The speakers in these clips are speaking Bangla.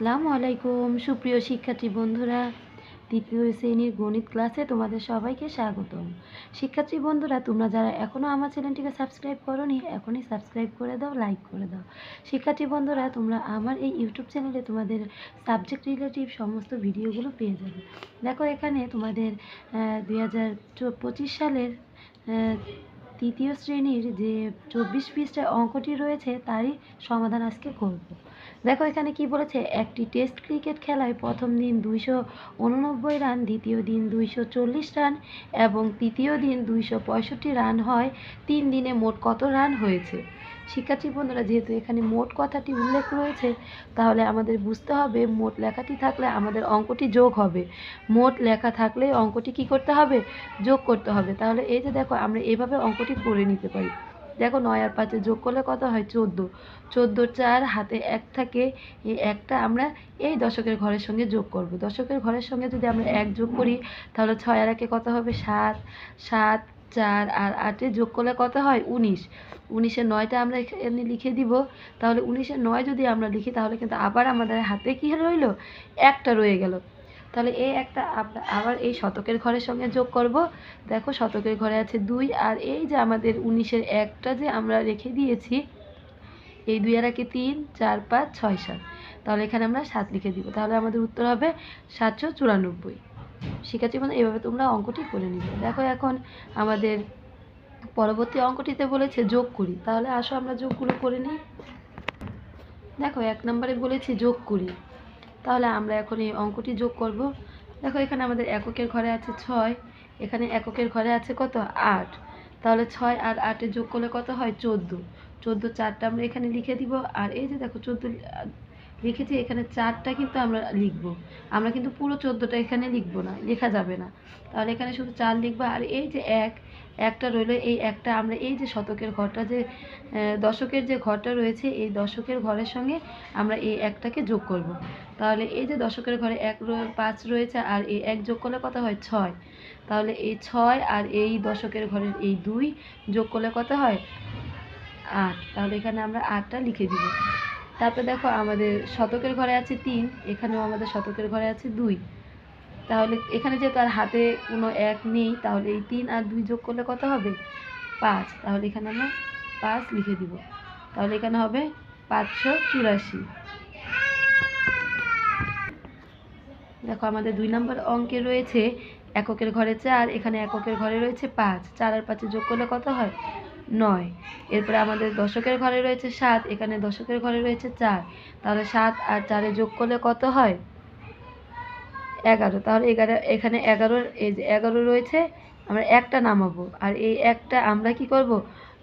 আসসালামু আলাইকুম, সুপ্রিয় শিক্ষার্থী বন্ধুরা। তৃতীয় শ্রেণির গণিত ক্লাসে তোমাদের সবাইকে স্বাগতম। শিক্ষার্থী বন্ধুরা, তোমরা যারা এখনও আমার চ্যানেলটিকে সাবস্ক্রাইব করোনি, এখনই সাবস্ক্রাইব করে দাও, লাইক করে দাও। শিক্ষার্থী বন্ধুরা, তোমরা আমার এই ইউটিউব চ্যানেলে তোমাদের সাবজেক্ট রিলেটিভ সমস্ত ভিডিওগুলো পেয়ে যাবে। দেখো এখানে তোমাদের দুই হাজার পঁচিশ সালের তৃতীয় শ্রেণির যে চব্বিশ পৃষ্ঠায় অঙ্কটি রয়েছে, তারই সমাধান আজকে করব। দেখো, এখানে কি বলেছে? একটি টেস্ট ক্রিকেট খেলায় প্রথম দিন দুইশো উননব্বই রান, দ্বিতীয় দিন দুইশো চল্লিশ রান এবং তৃতীয় দিন দুইশো পঁয়ষট্টি রান হয়। তিন দিনে মোট কত রান হয়েছে? শিক্ষার্থী বন্ধুরা, যেহেতু এখানে মোট কথাটি উল্লেখ রয়েছে, তাহলে আমাদের বুঝতে হবে মোট লেখাটি থাকলে আমাদের অঙ্কটি যোগ হবে। মোট লেখা থাকলে অঙ্কটি কি করতে হবে? যোগ করতে হবে। তাহলে এই যে দেখো, আমরা এভাবে অঙ্কটি করে নিতে পারি। দেখো নয় আর পাঁচে যোগ করলে কত হয়? চোদ্দ। চোদ্দ চার হাতে এক থাকে, এই একটা আমরা এই দশকের ঘরের সঙ্গে যোগ করব। দশকের ঘরের সঙ্গে যদি আমরা এক যোগ করি, তাহলে ছয় আর একে কত হবে? সাত। সাত, চার আর আটে যোগ করলে কত হয়? উনিশ। উনিশের নয়টা আমরা এমনি লিখে দিব। তাহলে উনিশের নয় যদি আমরা লিখি, তাহলে কিন্তু আবার আমাদের হাতে কী রইল? একটা রয়ে গেল। তাহলে এই একটা আবার এই শতকের ঘরের সঙ্গে যোগ করব। দেখো শতকের ঘরে আছে দুই, আর এই যে আমাদের উনিশের একটা যে আমরা রেখে দিয়েছি, এই দুই আর একে তিন, চার, পাঁচ, ছয়, সাত। তাহলে এখানে আমরা সাত লিখে দিব। তাহলে আমাদের উত্তর হবে সাতশো চুরানব্বই। শিক্ষার্থী মানে এভাবে তোমরা অঙ্কটি করে নিবে। দেখো এখন আমাদের পরবর্তী অঙ্কটিতে বলেছে যোগ করি। তাহলে আসো আমরা যোগগুলো করে নিই। দেখো এক নম্বরে বলেছে যোগ করি। তাহলে আমরা এখন এই অঙ্কটি যোগ করব। দেখো এখানে আমাদের এককের ঘরে আছে ছয়, এখানে এককের ঘরে আছে কত? আট। তাহলে ছয় আর আটে যোগ করলে কত হয়? চোদ্দ। চোদ্দ চারটা আমরা এখানে লিখে দিব। আর এই যে দেখো, চোদ্দ লিখেছি, এখানে চারটা কিন্তু আমরা লিখব। আমরা কিন্তু পুরো চোদ্দোটা এখানে লিখব না, লেখা যাবে না। তাহলে এখানে শুধু চার লিখব, আর এই যে এক, একটা রইল, এই একটা, আমরা এই যে শতকের ঘরটা যে দশকের যে ঘরটা রয়েছে, এই দশকের ঘরের সঙ্গে আমরা এই একটাকে যোগ করব। তাহলে এই যে দশকের ঘরে এক পাঁচ রয়েছে, আর এই এক যোগ করলে কত হয়? ছয়। তাহলে এই ছয় আর এই দশকের ঘরের এই দুই যোগ করলে কত হয়? আট। তাহলে এখানে আমরা আটটা লিখে দিব। তারপর দেখো আমাদের শতকের ঘরে আছে তিন, এখানেও আমাদের শতকের ঘরে আছে দুই। তাহলে এখানে যেহেতু আর হাতে কোনো এক নেই, তাহলে এই তিন আর দুই যোগ করলে কত হবে? পাঁচ। তাহলে এখানে আমরা পাঁচ লিখে দিব। তাহলে এখানে হবে পাঁচশো চুরাশি। দেখো আমাদের দুই নম্বর অঙ্কে রয়েছে এককের ঘরে চার, এখানে এককের ঘরে রয়েছে পাঁচ। চার আর পাঁচে যোগ করলে কত হয়? নয়। এরপরে আমাদের দশকের ঘরে রয়েছে সাত, এখানে দশকের ঘরে রয়েছে চার। তাহলে সাত আর চারে যোগ করলে কত হয়? এগারো। তাহলে এগারো, এখানে এগারোর এই যে এগারো রয়েছে, আমরা একটা নামাবো। আর এই একটা আমরা কি করব?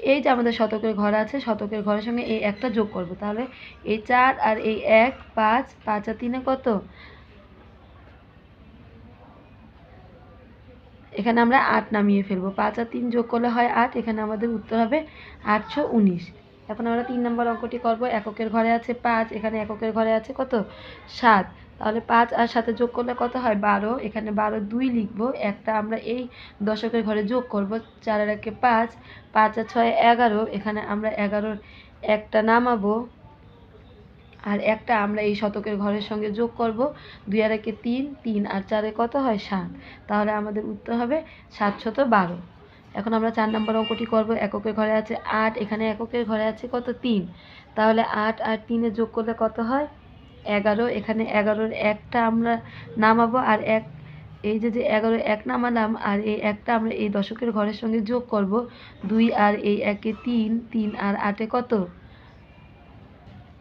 এই যে আমাদের শতকের ঘর আছে, শতকের ঘরের সঙ্গে এই একটা যোগ করব। তাহলে এই চার আর এই এক, পাঁচ পাঁচ আর তিনে কত? এখানে আমরা আট নামিয়ে ফেলব। পাঁচ আর তিন যোগ করলে হয় আট, এখানে আমাদের উত্তর হবে আটশো উনিশ। এখন আমরা তিন নম্বর অঙ্কটি করব। এককের ঘরে আছে পাঁচ, এখানে এককের ঘরে আছে কত? সাত। তাহলে পাঁচ আর সাথে যোগ করলে কত হয়? বারো। এখানে বারো দুই লিখব। একটা আমরা এই দশকের ঘরে যোগ করব। চারের একে পাঁচ পাঁচ আর ছয় এগারো। এখানে আমরা এগারোর একটা নামাবো। আর একটা আমরা এই শতকের ঘরের সঙ্গে যোগ করব। দুই আর একে তিন তিন আর চারে কত হয় সাত? তাহলে আমাদের উত্তর হবে সাতশত বারো। এখন আমরা চার নম্বর অঙ্কটি করব। এককের ঘরে আছে আট, এখানে এককের ঘরে আছে কত? তিন। তাহলে আট আর তিনে যোগ করলে কত হয়? এগারো। এখানে এগারোর একটা আমরা নামাবো আর এক, এই যে যে এগারো এক নামালাম আর এই একটা আমরা এই দশকের ঘরের সঙ্গে যোগ করব। দুই আর এই একে তিন তিন আর আটে কত?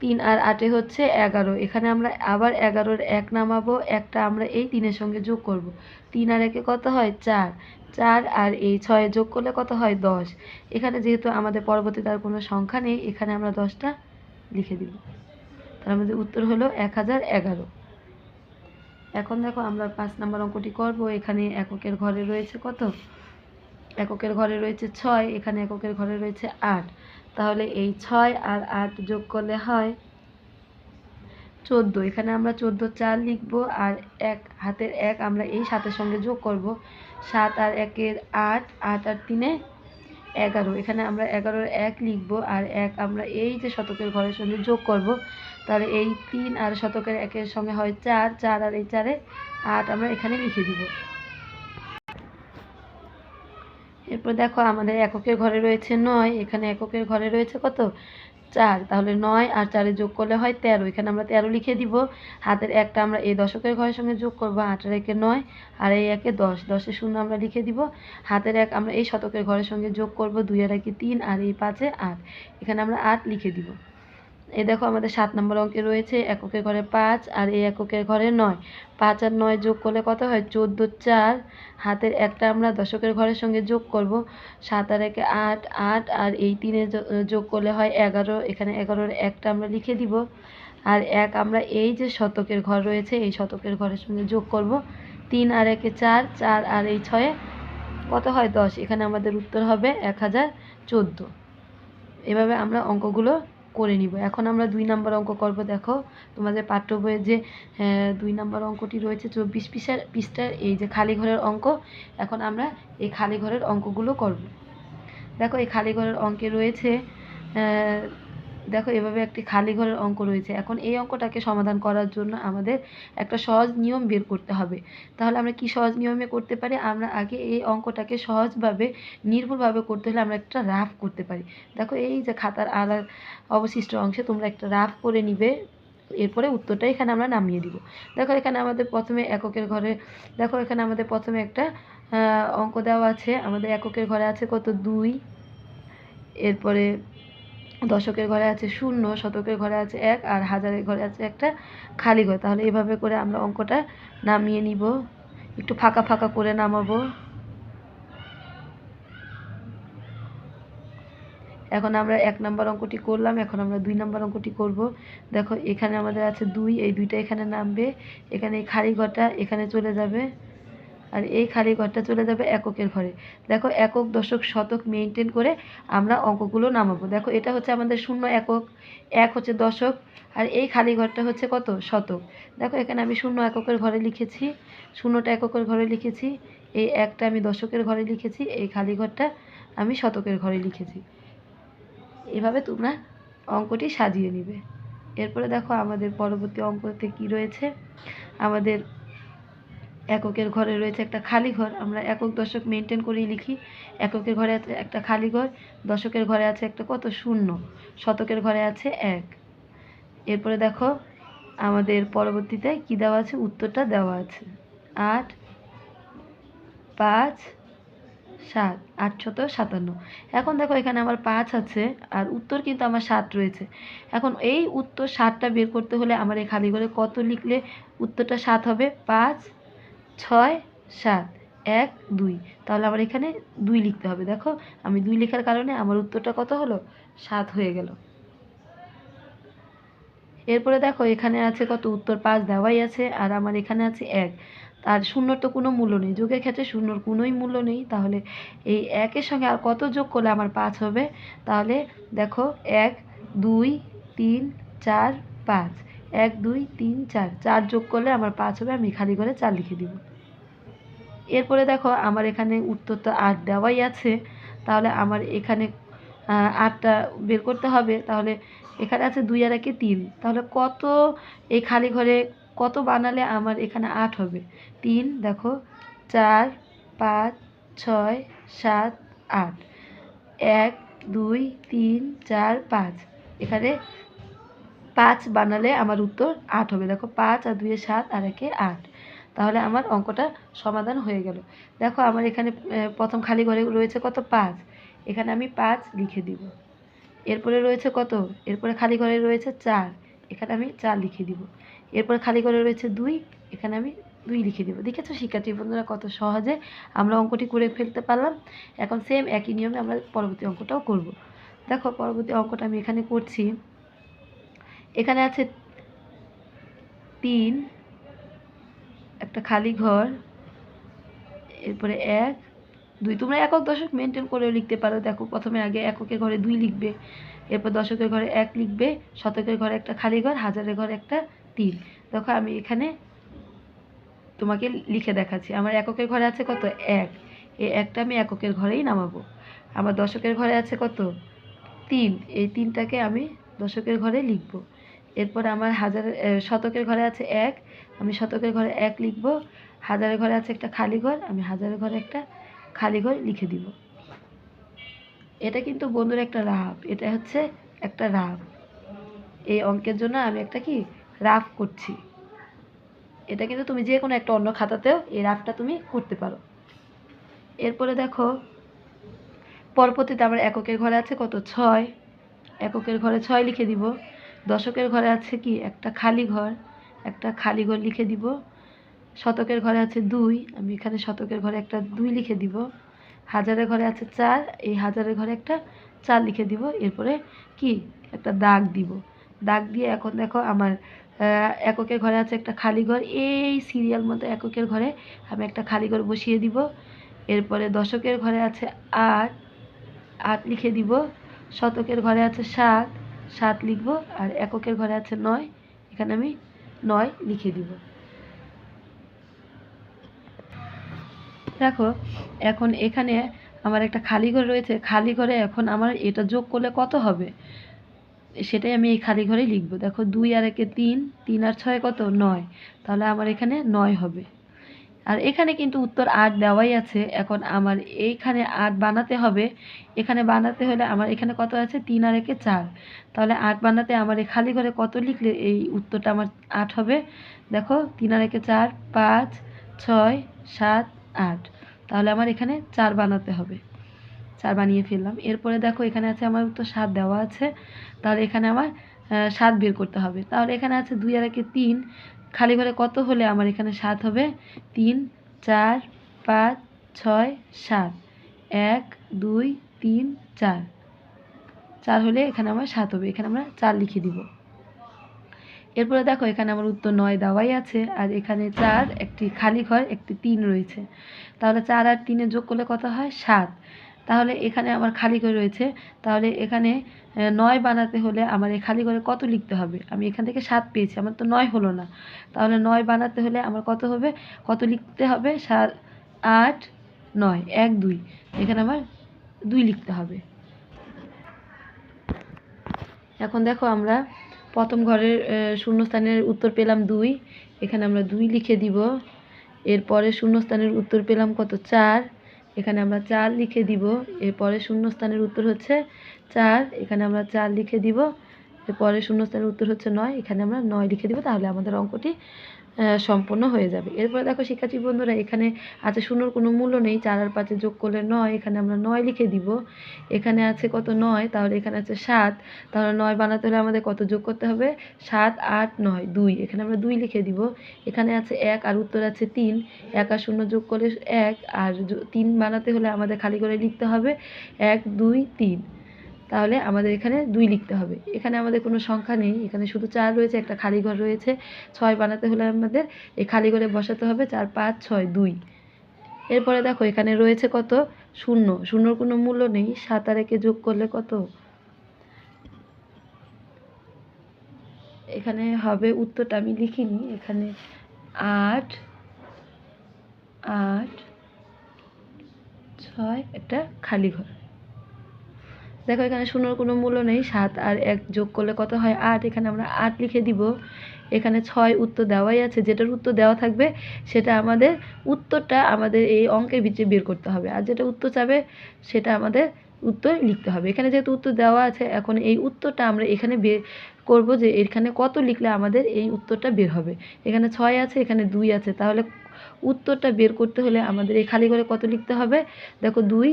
তিন আর আটে হচ্ছে এগারো। এখানে আমরা আবার এগারোর এক নামাবো, একটা আমরা এই তিনের সঙ্গে যোগ করব। তিন আর একে কত হয়? চার। চার আর এই ছয়ে যোগ করলে কত হয়? দশ। এখানে যেহেতু আমাদের পরবর্তীতে আর কোনো সংখ্যা নেই, এখানে আমরা দশটা লিখে দিব। তার আমাদের উত্তর হলো এক হাজার এগারো। এখন দেখো আমরা পাঁচ নাম্বার অঙ্কটি করব। এখানে এককের ঘরে রয়েছে কত? এককের ঘরে রয়েছে ছয়, এখানে এককের ঘরে রয়েছে আট। তাহলে এই ছয় আর আট যোগ করলে হয় চোদ্দ। এখানে আমরা চোদ্দ চার লিখব আর এক, হাতের এক আমরা এই সাতের সঙ্গে যোগ করব। সাত আর একের আট আট আর তিনে এগারো। এখানে আমরা এগারোর এক লিখব আর এক আমরা এই যে শতকের ঘরের সঙ্গে যোগ করব, তাহলে এই তিন আর শতকের একের সঙ্গে হয় চার চার আর এই চারে আট আমরা এখানে লিখে দিব। এরপর দেখো আমাদের এককের ঘরে রয়েছে নয়, এখানে এককের ঘরে রয়েছে কত? চার। তাহলে নয় আর চারে যোগ করলে হয় তেরো। এখানে আমরা তেরো লিখে দিব। হাতের একটা আমরা এই দশকের ঘরের সঙ্গে যোগ করব, আটের একে নয় আর এই একে দশ। দশে শূন্য আমরা লিখে দিব। হাতের এক আমরা এই শতকের ঘরের সঙ্গে যোগ করব দুই আর একে তিন আর এই পাঁচে আট। এখানে আমরা আট লিখে দিব। এই দেখো আমাদের সাত নম্বর অঙ্কে রয়েছে এককের ঘরে পাঁচ আর এই এককের ঘরে নয়। পাঁচ আর নয় যোগ করলে কত হয়? চোদ্দ, চার। হাতের একটা আমরা দশকের ঘরের সঙ্গে যোগ করব। সাত আর একে আট আট আর এই তিনে যোগ করলে হয় এগারো। এখানে এগারোর একটা আমরা লিখে দিব। আর এক আমরা এই যে শতকের ঘর রয়েছে, এই শতকের ঘরের সঙ্গে যোগ করব। তিন আর একে চার চার আর এই ছয়ে কত হয়? দশ। এখানে আমাদের উত্তর হবে এক হাজার চোদ্দ। এভাবে আমরা অঙ্কগুলো করে নিব। এখন আমরা দুই নাম্বার অঙ্ক করব, দেখো। তোমাদের পাঠ্য বইয়ে যে দুই নাম্বার অঙ্কটি রয়েছে, চব্বিশ পৃষ্ঠার পৃষ্ঠার এই যে খালি ঘরের অঙ্ক, এখন আমরা এই খালি ঘরের অঙ্কগুলো করব। দেখো, এই খালি ঘরের অঙ্কে রয়েছে দেখো, এভাবে একটি খালি ঘরের অঙ্ক রয়েছে। এখন এই অঙ্কটাকে সমাধান করার জন্য আমাদের একটা সহজ নিয়ম বের করতে হবে। তাহলে আমরা কি সহজ নিয়মে করতে পারি? আমরা আগে এই অঙ্কটাকে সহজভাবে, নির্ভুলভাবে করতে হলে আমরা একটা রাফ করতে পারি। দেখো, এই যে খাতার আর অবশিষ্ট অংশে তোমরা একটা রাফ করে নিবে। এরপরে উত্তরটা এখানে আমরা নামিয়ে দিব। দেখো, এখানে আমাদের প্রথমে এককের ঘরে, দেখো, এখানে আমাদের প্রথমে একটা অঙ্ক দেওয়া আছে। আমাদের এককের ঘরে আছে কত? দুই। এরপরে দশকের ঘরে আছে শূন্য, শতকের ঘরে আছে এক, আর হাজারের ঘরে আছে একটা খালি ঘর। তাহলে এভাবে করে আমরা অঙ্কটা নামিয়ে নিব। একটু ফাঁকা ফাঁকা করে নামাবো। এখন আমরা এক নম্বর অঙ্কটি করলাম, এখন আমরা দুই নম্বর অঙ্কটি করব। দেখো, এখানে আমাদের আছে দুই, এই দুইটা এখানে নামবে, এখানে এই খালি ঘরটা এখানে চলে যাবে। আর এই খালি ঘরটা চলে যাবে এককের ঘরে। দেখো একক, দশক, শতক মেনটেন করে আমরা অঙ্কগুলো নামাবো। দেখো এটা হচ্ছে আমাদের শূন্য একক, এক হচ্ছে দশক, আর এই খালি ঘরটা হচ্ছে কত? শতক। দেখো এখানে আমি শূন্য এককের ঘরে লিখেছি, শূন্যটা এককের ঘরে লিখেছি, এই একটা আমি দশকের ঘরে লিখেছি, এই খালি ঘরটা আমি শতকের ঘরে লিখেছি। এভাবে তোমরা অঙ্কটি সাজিয়ে নিবে। এরপরে দেখো আমাদের পরবর্তী অঙ্কতে কি রয়েছে? আমাদের এককের ঘরে রয়েছে একটা খালি ঘর। আমরা একক দশক মেনটেন করেই লিখি। এককের ঘরে আছে একটা খালি ঘর, দশকের ঘরে আছে একটা কত? শূন্য। শতকের ঘরে আছে এক। এরপরে দেখো, আমাদের পরবর্তীতে কি দেওয়া আছে? উত্তরটা দেওয়া আছে। আট, পাঁচ, সাত। আট আটশত সাতান্ন। এখন দেখো, এখানে আমার পাঁচ আছে আর উত্তর কিন্তু আমার সাত রয়েছে। এখন এই উত্তর সাতটা বের করতে হলে আমার এই খালি ঘরে কত লিখলে উত্তরটা সাত হবে? পাঁচ ছয়, সাত, এক, দুই। তাহলে আমার এখানে দুই লিখতে হবে। দেখো, আমি দুই লেখার কারণে আমার উত্তরটা কত হলো? সাত হয়ে গেল। এরপরে দেখো, এখানে আছে কত? উত্তর পাঁচ দেওয়াই আছে, আর আমার এখানে আছে এক। আর শূন্যর তো কোনো মূল্য নেই। যোগের ক্ষেত্রে শূন্যর কোনোই মূল্য নেই। তাহলে এই একের সঙ্গে আর কত যোগ করলে আমার পাঁচ হবে? তাহলে দেখো, এক, দুই, তিন, চার, পাঁচ। এক, দুই, তিন, চার। চার যোগ করলে আমার পাঁচ হবে। আমি খালি করে চার লিখে দিব। এরপরে দেখো আমার এখানে উত্তর তো আট দেওয়াই আছে। তাহলে আমার এখানে আটটা বের করতে হবে। তাহলে এখানে আছে দুই আর একে তিন। তাহলে কত এই খালি ঘরে কত বানালে আমার এখানে আট হবে? তিন, দেখো, চার, পাঁচ, ছয়, সাত, আট। এক, দুই, তিন, চার, পাঁচ। এখানে পাঁচ বানালে আমার উত্তর আট হবে। দেখো, পাঁচ আর দুইয়ে সাত আর একে আট। তাহলে আমার অঙ্কটা সমাধান হয়ে গেল। দেখো আমার এখানে প্রথম খালি ঘরে রয়েছে কত? পাঁচ। এখানে আমি পাঁচ লিখে দিব। এরপরে রয়েছে কত? এরপরে খালি ঘরে রয়েছে চার। এখানে আমি চার লিখে দিব। এরপরে খালি ঘরে রয়েছে দুই। এখানে আমি দুই লিখে দিব। দেখেছ শিক্ষার্থী বন্ধুরা কত সহজে আমরা অঙ্কটি করে ফেলতে পারলাম? এখন সেম একই নিয়মে আমরা পরবর্তী অঙ্কটাও করব। দেখো পরবর্তী অঙ্কটা আমি এখানে করছি। এখানে আছে তিন একটা খালি ঘর এরপরে এক দুই তোমরা একক দশক মেনটেন করেও লিখতে পারো। দেখো প্রথমে আগে এককের ঘরে দুই লিখবে এরপর দশকের ঘরে এক লিখবে শতকের ঘরে একটা খালি ঘর হাজারের ঘরে একটা তিন দেখো আমি এখানে তোমাকে লিখে দেখাচ্ছি। আমার এককের ঘরে আছে কত? এক। এই একটা আমি এককের ঘরেই নামাবো। আমার দশকের ঘরে আছে কত? তিন। এই তিনটাকে আমি দশকের ঘরে লিখব। এরপর আমার হাজারের এ, শতকের ঘরে আছে এক আমি শতকের ঘরে এক লিখব, হাজারের ঘরে আছে একটা খালি ঘর, আমি হাজারের ঘরে একটা খালি ঘর লিখে দিব। এটা কিন্তু বন্ধুর একটা রাফ, এটা হচ্ছে একটা রাফ। এই অঙ্কের জন্য আমি একটা কি, রাফ করছি। এটা কিন্তু তুমি যে কোনো একটা অন্য খাতাতেও এই রাফটা তুমি করতে পারো। এরপরে দেখো, পরবর্তীতে আমার এককের ঘরে আছে কত, ছয়। এককের ঘরে ছয় লিখে দিব। দশকের ঘরে আছে কি, একটা খালি ঘর। একটা খালি ঘর লিখে দিব। শতকের ঘরে আছে দুই, আমি এখানে শতকের ঘরে একটা দুই লিখে দিব। হাজারের ঘরে আছে চার, এই হাজারের ঘরে একটা চার লিখে দিব। এরপরে কি? একটা দাগ দিব। দাগ দিয়ে এখন দেখো আমার এককের ঘরে আছে একটা খালি ঘর। এই সিরিয়াল মতো এককের ঘরে আমি একটা খালি ঘর বসিয়ে দিব। এরপরে দশকের ঘরে আছে আট আট লিখে দিব। শতকের ঘরে আছে সাত সাত লিখব। আর এককের ঘরে আছে নয়, এখানে আমি নয়, লিখে দিব। দেখো, এখন এখানে আমার একটা খালি ঘর রয়েছে। খালি ঘরে এখন আমার এটা যোগ করলে কত হবে? সেটাই আমি এই খালি ঘরেই লিখব। দেখো, দুই আর একে তিন তিন আর ছয় কত? নয়। তাহলে আমার এখানে নয় হবে। আর এখানে কিন্তু উত্তর আট দেওয়াই আছে। এখন আমার এইখানে আট বানাতে হবে। এখানে বানাতে হলে আমার এখানে কত আছে? তিন আর একে চার। তাহলে আট বানাতে আমার এই খালি ঘরে কত লিখলে এই উত্তরটা আমার আট হবে? দেখো, তিন আর একে চার, পাঁচ, ছয়, সাত, আট। তাহলে আমার এখানে চার বানাতে হবে। চার বানিয়ে ফেললাম। এরপরে দেখো, এখানে আছে আমার উত্তর সাত দেওয়া আছে। তাহলে এখানে আমার সাত বের করতে হবে। তাহলে এখানে আছে দুই আর একে তিন। খালি ঘরে কত হলে আমার এখানে সাত হবে? তিন, চার, পাঁচ, ছয়, সাত। এক, দুই, তিন, চার। চার হলে এখানে আমার সাত হবে। এখানে আমরা চার লিখে দিব। এরপরে দেখো, এখানে আমার উত্তর নয় দেওয়াই আছে। আর এখানে চার, একটি খালি ঘর, একটি তিন রয়েছে। তাহলে চার আর তিনে যোগ করলে কত হয়? সাত। তাহলে এখানে আমার খালি করে রয়েছে। তাহলে এখানে নয় বানাতে হলে আমার এই খালি করে কত লিখতে হবে? আমি এখান থেকে সাত পেয়েছি, আমার তো নয় হলো না। তাহলে নয় বানাতে হলে আমার কত হবে? কত লিখতে হবে? সাত, আট, নয়, এক, দুই। এখানে আমার দুই লিখতে হবে। এখন দেখো আমরা প্রথম ঘরের শূন্যস্থানের উত্তর পেলাম দুই। এখানে আমরা দুই লিখে দিব। এরপরে শূন্যস্থানের উত্তর পেলাম কত? চার। এখানে আমরা চার লিখে দিব। এরপরে শূন্যস্থানের উত্তর হচ্ছে চার। এখানে আমরা চার লিখে দিব। এরপরে শূন্যস্থানের উত্তর হচ্ছে নয়। এখানে আমরা নয় লিখে দিব। তাহলে আমাদের অঙ্কটি সম্পূর্ণ হয়ে যাবে। এরপরে দেখো, শিক্ষার্থী বন্ধুরা, এখানে আছে শূন্যর কোনো মূল্য নেই, চার আর পাঁচে যোগ করলে নয়, এখানে আমরা নয় লিখে দিব। এখানে আছে কত নয়, তাহলে এখানে আছে সাত, তাহলে নয় বানাতে হলে আমাদের কত যোগ করতে হবে? সাত, আট, নয়, দুই, এখানে আমরা দুই লিখে দিব। এখানে আছে এক আর উত্তর আছে তিন, এক আর শূন্য যোগ করলে এক, আর তিন বানাতে হলে আমাদের খালি করে লিখতে হবে এক, দুই, তিন। তাহলে আমাদের এখানে দুই লিখতে হবে। এখানে আমাদের কোনো সংখ্যা নেই। এখানে শুধু চার রয়েছে, একটা খালি ঘর রয়েছে। ছয় বানাতে হলে আমাদের এই খালি ঘরে বসাতে হবে চার, পাঁচ, ছয়, দুই। এরপরে দেখো, এখানে রয়েছে কত? শূন্য। শূন্যর কোনো মূল্য নেই। সাত আর একে যোগ করলে কত? এখানে হবে উত্তরটা আমি লিখিনি। এখানে আট আট, ছয়, একটা খালি ঘর। দেখো, এখানে শূন্যর কোনো মূল্য নেই, সাত আর এক যোগ করলে কত হয়? আট। এখানে আমরা আট লিখে দিব। এখানে ছয় উত্তর দেওয়াই আছে। যেটার উত্তর দেওয়া থাকবে, সেটা আমাদের উত্তরটা আমাদের এই অঙ্কের ভিতরে বের করতে হবে। আর যেটা উত্তর চাবে, সেটা আমাদের উত্তর লিখতে হবে। এখানে যেহেতু উত্তর দেওয়া আছে, এখন এই উত্তরটা আমরা এখানে বের করব যে এখানে কত লিখলে আমাদের এই উত্তরটা বের হবে। এখানে ছয় আছে, এখানে দুই আছে। তাহলে উত্তরটা বের করতে হলে আমাদের এই খালি করে কত লিখতে হবে? দেখো, দুই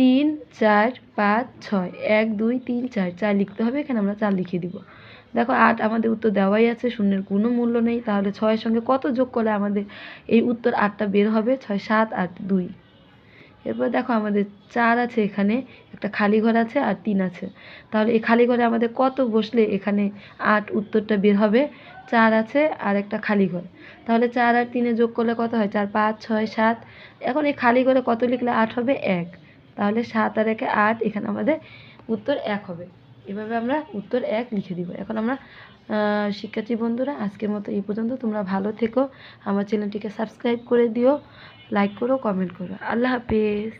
তিন, চার, পাঁচ, ছয়, এক, দুই, তিন, চার চার লিখতে হবে, এখানে আমরা চার লিখে দিব। দেখো আট আমাদের উত্তর দেওয়াই আছে, শূন্যের কোনো মূল্য নেই, তাহলে ছয়ের সঙ্গে কত যোগ করলে আমাদের এই উত্তর আটটা বের হবে? ছয়, সাত, আট, দুই। এরপর দেখো আমাদের চার আছে এখানে, একটা খালি ঘর আছে আর তিন আছে। তাহলে এই খালি ঘরে আমাদের কত বসলে এখানে আট উত্তরটা বের হবে? চার আছে আর একটা খালি ঘর। তাহলে চার আর তিনে যোগ করলে কত হয়? চার, পাঁচ, ছয়, সাত। এখন এই খালি ঘরে কত লিখলে আট হবে? এক। তাহলে সাত আর একে আট, এখানে আমাদের উত্তর এক হবে। এভাবে আমরা উত্তর এক লিখে দিব। এখন আমরা শিক্ষার্থী বন্ধুরা, আজকের মতো এই পর্যন্ত। তোমরা ভালো থেকো। আমার চ্যানেলটিকে সাবস্ক্রাইব করে দিও, লাইক করো, কমেন্ট করো। আল্লাহ হাফেজ।